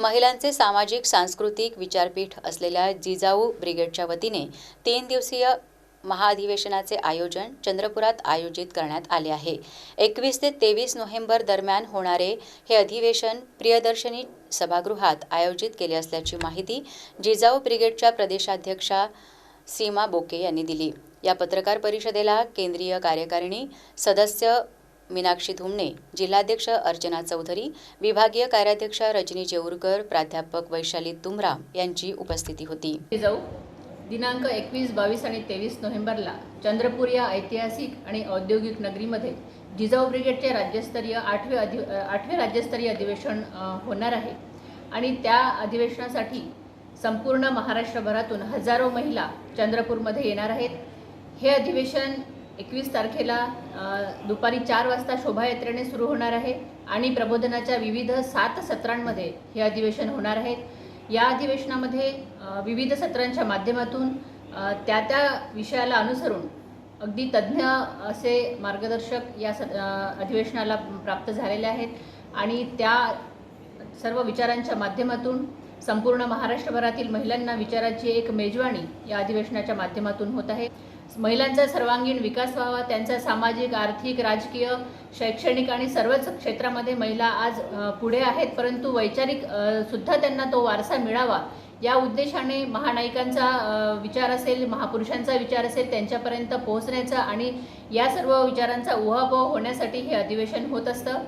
महिलांचे सामाजिक सांस्कृतिक विचारपीठ असलेल्या जिजाऊ ब्रिगेडच्या वतीने तीन दिवसीय महाअधिवेशनाचे आयोजन चंद्रपुरात आयोजित करण्यात आले आहे. एकवीस ते तेवीस नोव्हेंबर दरम्यान होणारे हे अधिवेशन प्रियदर्शनी सभागृहात आयोजित केले असल्याची माहिती जिजाऊ ब्रिगेडच्या प्रदेशाध्यक्षा सीमा बोके यांनी दिली. या पत्रकार परिषदेला केंद्रीय कार्यकारिणी सदस्य मीनाक्षी धुमणे जिल्हाध्यक्ष अर्चना चौधरी विभागीय कार्याध्यक्ष रजनी जेऊरकर प्राध्यापक वैशाली तुमराम यांची उपस्थिती होती. जाऊ. दिनांक एकवीस बावीस आणि तेवीस नोव्हेंबरला चंद्रपूर या ऐतिहासिक आणि औद्योगिक नगरीमध्ये जिजाऊ ब्रिगेडचे राज्यस्तरीय आठवे अधि आठवे राज्यस्तरीय अधिवेशन होणार आहे. आणि त्या अधिवेशनासाठी संपूर्ण महाराष्ट्रभरातून हजारो महिला चंद्रपूरमध्ये येणार आहेत. हे अधिवेशन एकवीस तारखेला दुपारी चार वाजता शोभायात्रेने सुरू होणार आहे आणि प्रबोधनाच्या विविध सात सत्रांमध्ये हे अधिवेशन होणार आहे. या अधिवेशनामध्ये विविध सत्रांच्या माध्यमातून त्या त्या विषयाला अनुसरून अगदी तज्ज्ञ असे मार्गदर्शक या स अधिवेशनाला प्राप्त झालेले आहेत आणि त्या सर्व विचारांच्या माध्यमातून संपूर्ण महाराष्ट्रभरातील महिलांना विचाराची एक मेजवाणी या अधिवेशनाच्या माध्यमातून होत आहे. महिलांचा सर्वांगीण विकास व्हावा त्यांचा सामाजिक आर्थिक राजकीय शैक्षणिक आणि सर्वच क्षेत्रामध्ये महिला आज पुढे आहेत परंतु वैचारिक सुद्धा त्यांना तो वारसा मिळावा या उद्देशाने महानायिकांचा विचार असेल महापुरुषांचा विचार असेल त्यांच्यापर्यंत पोहोचण्याचा आणि या सर्व विचारांचा उहापोह होण्यासाठी हे अधिवेशन होत असतं.